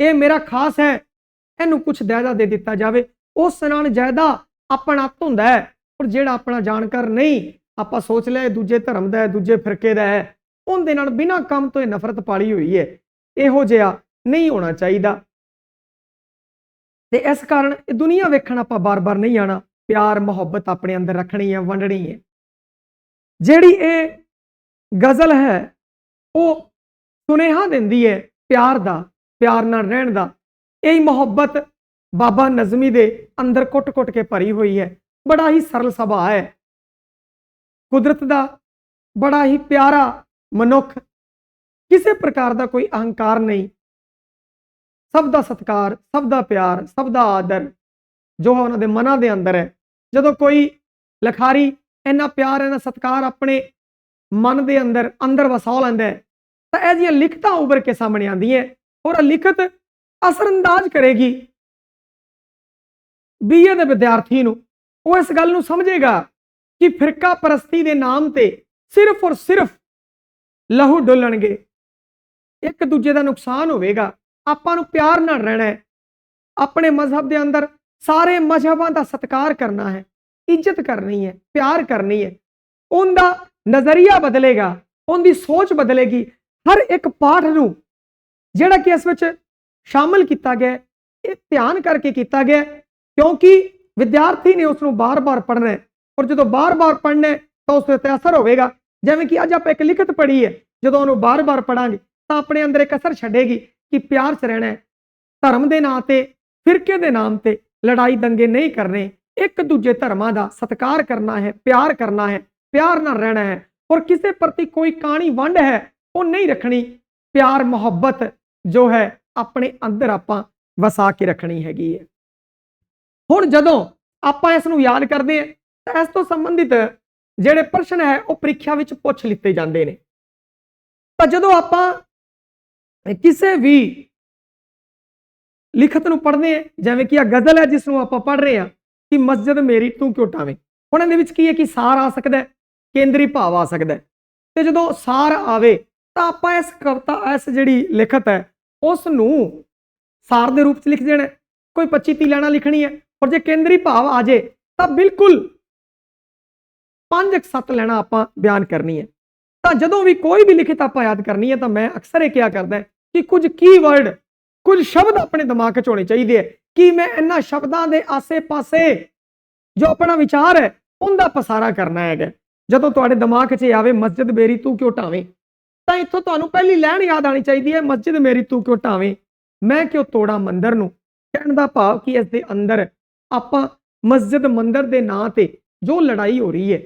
ਇਹ ਮੇਰਾ ਖਾਸ ਹੈ ਇਹਨੂੰ ਕੁਝ ਦਾਇਦਾ ਦੇ ਦਿੱਤਾ ਜਾਵੇ। ਉਸ ਨਾਲ ਜਾਇਦਾ ਆਪਣਾ ਹੁੰਦਾ ਹੈ ਔਰ ਜਿਹੜਾ ਆਪਣਾ ਜਾਣਕਾਰ ਨਹੀਂ, ਆਪਾਂ ਸੋਚ ਲਿਆ ਦੂਜੇ ਧਰਮ ਦਾ ਹੈ ਦੂਜੇ ਫਿਰਕੇ ਦਾ ਹੈ ਉਹਦੇ ਨਾਲ ਬਿਨਾਂ ਕੰਮ ਤੋਂ ਇਹ ਨਫ਼ਰਤ ਪਾਲੀ ਹੋਈ ਹੈ ਇਹੋ ਜਿਹਾ ਨਹੀਂ ਹੋਣਾ ਚਾਹੀਦਾ। ਤੇ ਇਸ ਕਾਰਨ ਇਹ ਦੁਨੀਆ ਵੇਖਣ ਆਪਾਂ ਬਾਰ-ਬਾਰ ਨਹੀਂ ਆਣਾ ਪਿਆਰ, ਮੁਹੱਬਤ ਆਪਣੇ ਅੰਦਰ ਰੱਖਣੀ ਹੈ, ਵੰਡਣੀ ਹੈ। ਜਿਹੜੀ ਇਹ ਗਜ਼ਲ ਹੈ, ਉਹ ਸੁਨੇਹਾ ਦਿੰਦੀ ਹੈ ਪਿਆਰ ਦਾ, ਪਿਆਰ ਨਾਲ ਰਹਿਣ ਦਾ। ਇਹ ਮੁਹੱਬਤ ਬਾਬਾ ਨਜ਼ਮੀ ਦੇ ਅੰਦਰ ਕੁੱਟ-ਕੁੱਟ ਕੇ ਭਰੀ ਹੋਈ ਹੈ। ਬੜਾ ਹੀ ਸਰਲ ਸੁਭਾਅ ਹੈ। ਕੁਦਰਤ ਦਾ ਬੜਾ ਹੀ ਪਿਆਰਾ ਮਨੁੱਖ ਕਿਸੇ ਪ੍ਰਕਾਰ ਦਾ ਕੋਈ ਅਹੰਕਾਰ ਨਹੀਂ। ਸਭ ਦਾ ਸਤਿਕਾਰ, ਸਭ ਦਾ ਪਿਆਰ, ਸਭ ਦਾ ਆਦਰ ਜੋ ਉਹਨਾਂ ਦੇ ਮਨਾਂ ਦੇ ਅੰਦਰ ਹੈ। ਜਦੋਂ ਕੋਈ ਲਖਾਰੀ ਇੰਨਾ ਪਿਆਰ, ਇੰਨਾ ਸਤਿਕਾਰ ਆਪਣੇ ਮਨ ਦੇ ਅੰਦਰ ਅੰਦਰ ਵਸਾ ਲੈਂਦਾ ਹੈ, ਤਾਂ ਇਹ ਜਿਹੀਆਂ ਲਿਖਤਾਂ ਉੱਭਰ ਕੇ ਸਾਹਮਣੇ ਆਉਂਦੀਆਂ ਔਰ ਇਹ ਲਿਖਤ ਅਸਰਅੰਦਾਜ਼ ਕਰੇਗੀ। ਬੀਏ ਦੇ ਵਿਦਿਆਰਥੀ ਨੂੰ ਉਹ ਇਸ ਗੱਲ ਨੂੰ ਸਮਝੇਗਾ ਕਿ ਫਿਰਕਾ ਪ੍ਰਸਤੀ ਦੇ ਨਾਮ ਤੇ ਸਿਰਫ ਔਰ ਸਿਰਫ ਲਹੂ ਡੋਲਣਗੇ। ਇੱਕ ਦੂਜੇ ਦਾ ਨੁਕਸਾਨ ਹੋਵੇਗਾ। ਆਪਾਂ ਨੂੰ ਪਿਆਰ ਨਾਲ ਰਹਿਣਾ ਹੈ। ਆਪਣੇ ਮਜ਼ਹਬ ਦੇ ਅੰਦਰ ਸਾਰੇ ਮਜ਼ਹਬਾਂ ਦਾ ਸਤਿਕਾਰ ਕਰਨਾ ਹੈ, ਇੱਜ਼ਤ ਕਰਨੀ ਹੈ, ਪਿਆਰ ਕਰਨੀ ਹੈ। ਉਹਦਾ ਨਜ਼ਰੀਆ ਬਦਲੇਗਾ, ਉਹਦੀ ਸੋਚ ਬਦਲੇਗੀ, ਹਰ ਇੱਕ ਪਾਠ ਨੂੰ ਜਿਹੜਾ ਕਿ ਇਸ ਵਿੱਚ ਸ਼ਾਮਲ ਕੀਤਾ ਗਿਆ ਇਹ ਧਿਆਨ ਕਰਕੇ ਕੀਤਾ ਗਿਆ ਕਿਉਂਕਿ ਵਿਦਿਆਰਥੀ ਨੇ ਉਸ ਨੂੰ ਬਾਰ-ਬਾਰ ਪੜ੍ਹਨਾ ਹੈ ਔਰ ਜਦੋਂ ਬਾਰ-ਬਾਰ ਪੜ੍ਹਨਾ ਹੈ ਤਾਂ ਉਸ ਤੇ ਅਸਰ ਹੋਵੇਗਾ। ਜਿਵੇਂ ਕਿ ਅੱਜ ਆਪਾਂ ਇੱਕ ਲਿਖਤ ਪੜ੍ਹੀ ਹੈ, ਜਦੋਂ ਉਹਨੂੰ ਬਾਰ-ਬਾਰ ਪੜਾਂਗੇ ਤਾਂ ਆਪਣੇ ਅੰਦਰ ਇੱਕ ਅਸਰ ਛੱਡੇਗੀ। ਕਿ ਪਿਆਰ 'ਚ ਰਹਿਣਾ ਹੈ। ਧਰਮ ਦੇ ਨਾਂ ਤੇ, ਫਿਰਕੇ ਦੇ ਨਾਮ ਤੇ ਲੜਾਈ ਦੰਗੇ ਨਹੀਂ ਕਰਨੇ। ਇੱਕ ਦੂਜੇ ਧਰਮਾਂ ਦਾ ਸਤਿਕਾਰ ਕਰਨਾ ਹੈ, ਪਿਆਰ ਕਰਨਾ ਹੈ, ਪਿਆਰ ਨਾਲ ਰਹਿਣਾ ਹੈ। ਔਰ ਕਿਸੇ ਪ੍ਰਤੀ ਕੋਈ ਕਾਣੀ ਵੰਡ ਹੈ, ਉਹ ਨਹੀਂ ਰੱਖਣੀ। ਪਿਆਰ, ਮੁਹੱਬਤ ਜੋ ਹੈ, ਆਪਣੇ ਅੰਦਰ ਆਪਾਂ ਵਸਾ ਕੇ ਰੱਖਣੀ ਹੈਗੀ ਹੈ। ਹੁਣ ਜਦੋਂ ਆਪਾਂ ਇਸ ਨੂੰ ਯਾਦ ਕਰਦੇ ਹਾਂ, ਤਾਂ ਇਸ ਤੋਂ ਸੰਬੰਧਿਤ ਜਿਹੜੇ ਪ੍ਰਸ਼ਨ ਹੈ, ਉਹ ਪ੍ਰੀਖਿਆ ਵਿੱਚ ਪੁੱਛ ਲਿੱਤੇ ਜਾਂਦੇ ਨੇ। ਤਾਂ ਜਦੋਂ ਆਪਾਂ ਕਿਸੇ ਵੀ ਲਿਖਤ ਨੂੰ ਪੜ੍ਹਦੇ ਹਾਂ ਜਿਵੇਂ ਕਿ ਆ ਗਜ਼ਲ ਹੈ ਜਿਸ ਨੂੰ ਆਪਾਂ ਪੜ੍ਹ ਰਹੇ ਹਾਂ ਕਿ ਮਸਜਿਦ ਮੇਰੀ, ਤੂੰ ਕਿਉਂ ਟਾਵੇਂ? ਹੁਣ ਇਹਦੇ ਵਿੱਚ ਕੀ ਹੈ ਕਿ ਸਾਰ ਆ ਸਕਦਾ ਹੈ, ਕੇਂਦਰੀ ਭਾਵ ਆ ਸਕਦਾ ਹੈ। ਤੇ ਜਦੋਂ ਸਾਰ ਆਵੇ, ਤਾਂ ਆਪਾਂ ਇਸ ਕਵਿਤਾ, ਇਸ ਜਿਹੜੀ ਲਿਖਤ ਹੈ ਉਸ ਨੂੰ ਸਾਰ ਦੇ ਰੂਪ 'ਚ ਲਿਖ ਦੇਣਾ ਕੋਈ 25 30 ਲਾਣਾ ਲਿਖਣੀ ਹੈ, ਔਰ ਜੇ ਕੇਂਦਰੀ ਭਾਵ ਆ ਜੇ, ਤਾਂ ਬਿਲਕੁਲ ਪੰਜ ਇੱਕ ਸੱਤ ਲੈਣਾ ਆਪਾਂ ਬਿਆਨ ਕਰਨੀ ਹੈ। ਤਾਂ ਜਦੋਂ ਵੀ ਕੋਈ ਵੀ ਲਿਖਤ ਆਪਾਂ ਯਾਦ ਕਰਨੀ ਹੈ, ਤਾਂ ਮੈਂ ਅਕਸਰ ਇਹ ਕਿਹਾ ਕਰਦਾ ਕਿ ਕੁਝ ਕੀਵਰਡ ਕੁਝ ਸ਼ਬਦ ਆਪਣੇ ਦਿਮਾਗ 'ਚ ਹੋਣੇ ਚਾਹੀਦੇ ਹੈ ਕਿ ਮੈਂ ਇਹਨਾਂ ਸ਼ਬਦਾਂ ਦੇ ਆਸੇ-ਪਾਸੇ ਜੋ ਆਪਣਾ ਵਿਚਾਰ ਹੈ, ਉਹਦਾ ਪਸਾਰਾ ਕਰਨਾ ਹੈਗਾ। ਜਦੋਂ ਤੁਹਾਡੇ ਦਿਮਾਗ 'ਚ ਆਵੇ, ਮਸਜਿਦ ਮੇਰੀ ਤੂੰ ਕਿਉਂ ਢਾਵੇਂ ਤਾਂ ਇੱਥੋਂ ਤੁਹਾਨੂੰ ਪਹਿਲੀ ਲਾਈਨ ਯਾਦ ਆਣੀ ਚਾਹੀਦੀ ਹੈ, ਮਸਜਿਦ ਮੇਰੀ ਤੂੰ ਕਿਉਂ ਢਾਵੇਂ ਮੈਂ ਕਿਉਂ ਤੋੜਾ ਮੰਦਰ ਨੂੰ? ਕਹਿਣ ਦਾ ਭਾਵ ਕਿ ਇਸ ਦੇ ਅੰਦਰ ਆਪਾਂ ਮਸਜਿਦ ਮੰਦਰ ਦੇ ਨਾਂ ਤੇ ਜੋ ਲੜਾਈ ਹੋ ਰਹੀ ਹੈ,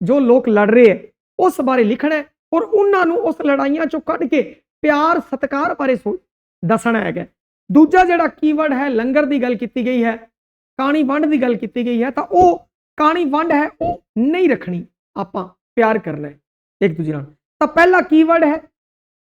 ਜੋ ਲੋਕ ਲੜ ਰਹੇ ਹੈ, ਉਸ ਬਾਰੇ ਲਿਖਣਾ ਹੈ ਔਰ ਉਹਨਾਂ ਨੂੰ ਉਸ ਲੜਾਈਆਂ ਚੋਂ ਕੱਢ ਕੇ ਪਿਆਰ, ਸਤਿਕਾਰ ਬਾਰੇ ਸੋ- ਦੱਸਣਾ ਹੈਗਾ। ਦੂਜਾ ਜਿਹੜਾ ਕੀਵਰਡ ਹੈ, ਲੰਗਰ ਦੀ ਗੱਲ ਕੀਤੀ ਗਈ ਹੈ, ਕਾਣੀ ਵੰਡ ਦੀ ਗੱਲ ਕੀਤੀ ਗਈ ਹੈ, ਤਾਂ ਉਹ ਕਾਣੀ ਵੰਡ ਹੈ, ਉਹ ਨਹੀਂ ਰੱਖਣੀ, ਆਪਾਂ ਪਿਆਰ ਕਰਨਾ ਹੈ, ਇੱਕ ਦੂਜੇ ਨਾਲ। ਤਾਂ ਪਹਿਲਾ ਕੀਵਰਡ ਹੈ,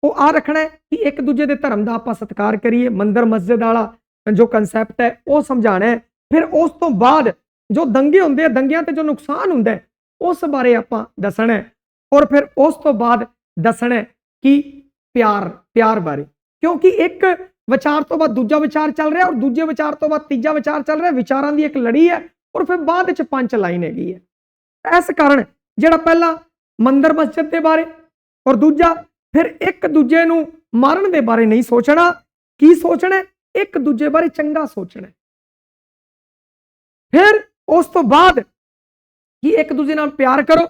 ਉਹ ਆ ਰੱਖਣਾ ਹੈ ਕਿ ਇੱਕ ਦੂਜੇ ਦੇ ਧਰਮ ਦਾ ਆਪਾਂ ਸਤਿਕਾਰ ਕਰੀਏ, ਮੰਦਰ, ਮਸਜਿਦ ਵਾਲਾ ਜੋ ਕਨਸੈਪਟ ਹੈ, ਉਹ ਸਮਝਾਣਾ ਹੈ। ਫਿਰ ਉਸ ਤੋਂ ਬਾਅਦ ਜੋ ਦੰਗੇ ਹੁੰਦੇ ਆ, ਦੰਗਿਆਂ ਤੇ ਜੋ ਨੁਕਸਾਨ ਹੁੰਦਾ ਉਸ ਬਾਰੇ ਆਪਾਂ ਦੱਸਣਾ ਹੈ। ਔਰ ਫਿਰ ਉਸ ਤੋਂ ਬਾਅਦ ਦੱਸਣਾ ਹੈ ਕਿ ਪਿਆਰ ਪਿਆਰ ਬਾਰੇ। ਕਿਉਂਕਿ ਇੱਕ ਵਿਚਾਰ ਤੋਂ ਬਾਅਦ ਦੂਜਾ ਵਿਚਾਰ ਚੱਲ ਰਿਹਾ ਔਰ ਦੂਜੇ ਵਿਚਾਰ ਤੋਂ ਬਾਅਦ ਤੀਜਾ ਵਿਚਾਰ ਚੱਲ ਰਿਹਾ, ਵਿਚਾਰਾਂ ਦੀ ਇੱਕ ਲੜੀ ਹੈ ਔਰ ਫਿਰ ਬਾਅਦ ਵਿੱਚ ਪੰਜ ਲਾਈਨ ਹੈਗੀ ਹੈ। ਇਸ ਕਾਰਨ ਜਿਹੜਾ ਪਹਿਲਾ ਮੰਦਰ ਮਸਜਿਦ ਦੇ ਬਾਰੇ ਔਰ ਦੂਜਾ ਫਿਰ ਇੱਕ ਦੂਜੇ ਨੂੰ ਮਾਰਨ ਦੇ ਬਾਰੇ ਨਹੀਂ ਸੋਚਣਾ, ਕੀ ਸੋਚਣਾ, ਇੱਕ ਦੂਜੇ ਬਾਰੇ ਚੰਗਾ ਸੋਚਣਾ। ਫਿਰ ਉਸ ਤੋਂ ਬਾਅਦ ਕਿ ਇੱਕ ਦੂਜੇ ਨਾਲ ਪਿਆਰ ਕਰੋ,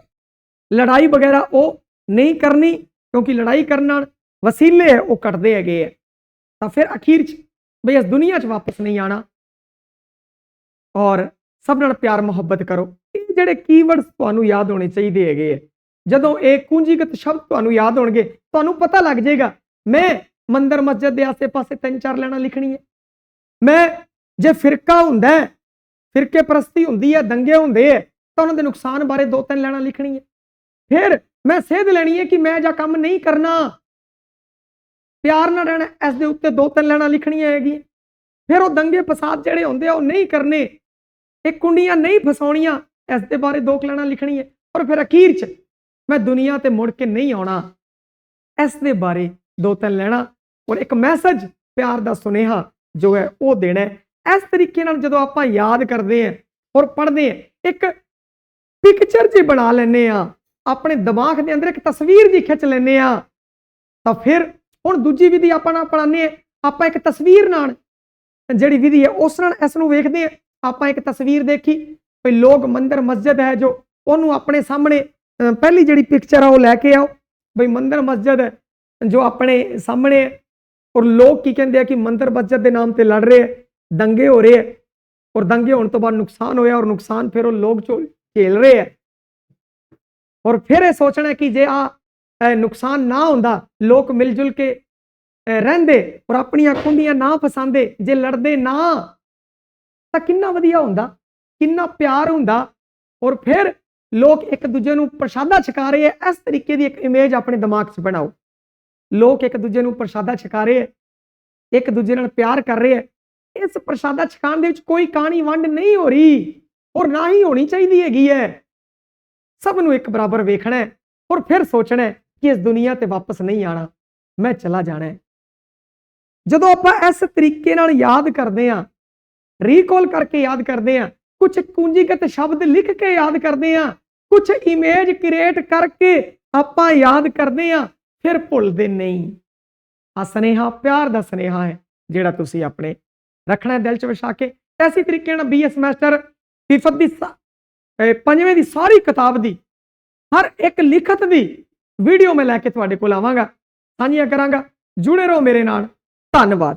ਲੜਾਈ ਵਗੈਰਾ ਉਹ ਨਹੀਂ ਕਰਨੀ ਕਿਉਂਕਿ ਲੜਾਈ ਕਰਨ ਨਾਲ ਵਸੀਲੇ ਹੈ ਉਹ ਕੱਟਦੇ ਹੈਗੇ ਹੈ ਤਾਂ ਫਿਰ ਅਖੀਰ 'ਚ ਬਈ ਇਸ ਦੁਨੀਆ 'ਚ ਵਾਪਸ ਨਹੀਂ ਆਣਾ। ਔਰ ਸਭ ਨਾਲ ਪਿਆਰ, ਮੁਹੱਬਤ ਕਰੋ। ਇਹ ਜਿਹੜੇ ਕੀਵਰਡਸ ਤੁਹਾਨੂੰ ਯਾਦ ਹੋਣੇ ਚਾਹੀਦੇ ਹੈਗੇ ਹੈ ਜਦੋਂ ਇਹ ਕੁੰਜੀਗਤ ਸ਼ਬਦ ਤੁਹਾਨੂੰ ਯਾਦ ਹੋਣਗੇ, ਤੁਹਾਨੂੰ ਪਤਾ ਲੱਗ ਜਾਏਗਾ, ਮੈਂ ਮੰਦਰ ਮਸਜਿਦ ਦੇ ਆਸੇ-ਪਾਸੇ ਤਿੰਨ ਚਾਰ ਲੈਣਾ ਲਿਖਣੀ ਹੈ ਮੈਂ ਜੇ ਫਿਰਕਾ ਹੁੰਦਾ ਹੈ ਫਿਰਕੇ ਪ੍ਰਸਤੀ ਹੁੰਦੀ ਹੈ ਦੰਗੇ ਹੁੰਦੇ ਹੈ ਤਾਂ ਉਹਨਾਂ ਦੇ ਨੁਕਸਾਨ ਬਾਰੇ ਦੋ ਤਿੰਨ ਲੈਣਾ ਲਿਖਣੀ ਹੈ ਫਿਰ ਮੈਂ ਸੇਧ ਲੈਣੀ ਹੈ ਕਿ ਮੈਂ ਜਾਂ ਕੰਮ ਨਹੀਂ ਕਰਨਾ। ਪਿਆਰ ਨਾਲ ਰਹਿਣਾ, ਇਸ ਦੇ ਉੱਤੇ ਦੋ ਤਿੰਨ ਲੈਣਾ ਲਿਖਣੀਆਂ ਹੈਗੀਆਂ। ਫਿਰ ਉਹ ਦੰਗੇ ਫਸਾਦ ਜਿਹੜੇ ਹੁੰਦੇ ਆ, ਉਹ ਨਹੀਂ ਕਰਨੇ। ਇਹ ਕੁੰਡੀਆਂ ਨਹੀਂ ਫਸਾਉਣੀਆਂ, ਇਸ ਦੇ ਬਾਰੇ ਦੋ ਲੈਣਾ ਲਿਖਣੀਆਂ ਔਰ ਫਿਰ ਅਖੀਰ 'ਚ, ਮੈਂ ਦੁਨੀਆ ਤੇ ਮੁੜ ਕੇ ਨਹੀਂ ਆਉਣਾ। ਇਸ ਦੇ ਬਾਰੇ ਦੋ ਤਿੰਨ ਲੈਣਾ ਔਰ ਇੱਕ ਮੈਸੇਜ ਪਿਆਰ ਦਾ ਸੁਨੇਹਾ ਜੋ ਹੈ, ਉਹ ਦੇਣਾ ਹੈ। ਇਸ ਤਰੀਕੇ ਨਾਲ ਜਦੋਂ ਆਪਾਂ ਯਾਦ ਕਰਦੇ ਹਾਂ ਔਰ ਪੜ੍ਹਦੇ ਹਾਂ, ਇੱਕ ਪਿਕਚਰ ਜੀ ਬਣਾ ਲੈਨੇ ਆ ਆਪਣੇ ਦਿਮਾਗ ਦੇ ਅੰਦਰ ਇੱਕ ਤਸਵੀਰ ਜੀ ਖਿੱਚ ਲੈਨੇ ਆ ਤਾਂ ਫਿਰ ਹੁਣ ਦੂਜੀ ਵਿਧੀ ਆਪਾਂ ਨਾਲ ਅਪਣਾਉਂਦੇ ਹਾਂ, ਆਪਾਂ ਇੱਕ ਤਸਵੀਰ ਨਾਲ, ਜਿਹੜੀ ਵਿਧੀ ਹੈ, ਉਸ ਨਾਲ ਇਸ ਨੂੰ ਵੇਖਦੇ ਹਾਂ, ਆਪਾਂ ਇੱਕ ਤਸਵੀਰ ਦੇਖੀ, ਕੋਈ ਲੋਕ ਮੰਦਰ ਮਸਜਿਦ ਹੈ ਜੋ ਉਹਨੂੰ ਆਪਣੇ ਸਾਹਮਣੇ ਪਹਿਲੀ ਜਿਹੜੀ ਪਿਕਚਰ ਆ ਉਹ ਲੈ ਕੇ ਆਓ, ਬਈ ਮੰਦਰ ਮਸਜਿਦ, ਜੋ ਆਪਣੇ ਸਾਹਮਣੇ ਔਰ ਲੋਕ ਕੀ ਕਹਿੰਦੇ ਆ ਕਿ ਮੰਦਰ ਮਸਜਿਦ ਦੇ ਨਾਮ ਤੇ ਲੜ ਰਹੇ ਆ ਦੰਗੇ ਹੋ ਰਹੇ ਆ ਔਰ ਦੰਗੇ ਹੋਣ ਤੋਂ ਬਾਅਦ ਨੁਕਸਾਨ ਹੋਇਆ, ਔਰ ਨੁਕਸਾਨ ਫਿਰ ਉਹ ਲੋਕ ਝੋ- ਝੇਲ ਰਹੇ ਆ ਔਰ ਫਿਰ ਇਹ ਸੋਚਣਾ ਕਿ ਜੇ ਆ ਨੁਕਸਾਨ ਨਾ ਹੁੰਦਾ। ਲੋਕ ਮਿਲ ਜੁਲ ਕੇ ਰਹਿੰਦੇ ਔਰ ਆਪਣੀਆਂ ਕੁੰਡੀਆਂ ਨਾ ਫਸਾਉਂਦੇ। ਜੇ ਲੜਦੇ ਨਾ, ਤਾਂ ਕਿੰਨਾ ਵਧੀਆ ਹੁੰਦਾ, ਕਿੰਨਾ ਪਿਆਰ ਹੁੰਦਾ। ਔਰ ਫਿਰ ਲੋਕ ਇੱਕ ਦੂਜੇ ਨੂੰ ਪ੍ਰਸ਼ਾਦਾ ਛਕਾ ਰਹੇ ਐ। ਇਸ ਤਰੀਕੇ ਦੀ ਇੱਕ ਇਮੇਜ ਆਪਣੇ ਦਿਮਾਗ 'ਚ ਬਣਾਓ। ਲੋਕ ਇੱਕ ਦੂਜੇ ਨੂੰ ਪ੍ਰਸ਼ਾਦਾ ਛਕਾ ਰਹੇ ਐ, ਇੱਕ ਦੂਜੇ ਨਾਲ ਪਿਆਰ ਕਰ ਰਹੇ ਐ। ਇਸ ਪ੍ਰਸ਼ਾਦਾ ਛਕਾਉਣ ਦੇ ਵਿੱਚ ਕੋਈ ਕਾਣੀ ਵੰਡ ਨਹੀਂ ਹੋ ਰਹੀ ਔਰ ਨਾ ਹੀ ਹੋਣੀ ਚਾਹੀਦੀ ਹੈਗੀ ਹੈ ਸਭ ਨੂੰ ਇੱਕ ਬਰਾਬਰ ਵੇਖਣਾ ਔਰ ਫਿਰ ਸੋਚਣਾ ਕਿ ਇਸ ਦੁਨੀਆ ਤੇ ਵਾਪਸ ਨਹੀਂ ਆਣਾ, ਮੈਂ ਚਲਾ ਜਾਣਾ ਹੈ। ਜਦੋਂ ਆਪਾਂ ਇਸ ਤਰੀਕੇ ਨਾਲ ਯਾਦ ਕਰਦੇ ਹਾਂ ਰੀਕਾਲ ਕਰਕੇ ਯਾਦ ਕਰਦੇ ਹਾਂ ਕੁਝ ਕੁੰਜੀਗਤ ਸ਼ਬਦ ਲਿਖ ਕੇ ਯਾਦ ਕਰਦੇ ਹਾਂ ਕੁਝ ਇਮੇਜ ਕ੍ਰੀਏਟ ਕਰਕੇ ਆਪਾਂ ਯਾਦ ਕਰਦੇ ਹਾਂ, ਫਿਰ ਭੁੱਲਦੇ ਨਹੀਂ। ਆ ਸੁਨੇਹਾ ਪਿਆਰ ਦਾ ਸੁਨੇਹਾ ਹੈ, ਜਿਹੜਾ ਤੁਸੀਂ ਆਪਣੇ ਰੱਖਣਾ ਦਿਲ 'ਚ ਵਿਛਾ ਕੇ। ਐਸੀ ਤਰੀਕੇ ਨਾਲ ਬੀਏ ਸਮੈਸਟਰ ਫਿਫਤ ਦੀ ਸਾ- ਪੰਜਵੇਂ ਦੀ ਸਾਰੀ ਕਿਤਾਬ ਦੀ ਹਰ ਇੱਕ ਲਿਖਤ ਦੀ ਵੀਡੀਓ ਮੈਂ ਲੈ ਕੇ ਤੁਹਾਡੇ ਕੋਲ ਆਵਾਂਗਾ। ਸਾਂਝੀਆਂ ਕਰਾਂਗਾ। ਜੁੜੇ ਰਹੋ ਮੇਰੇ ਨਾਲ। ਧੰਨਵਾਦ।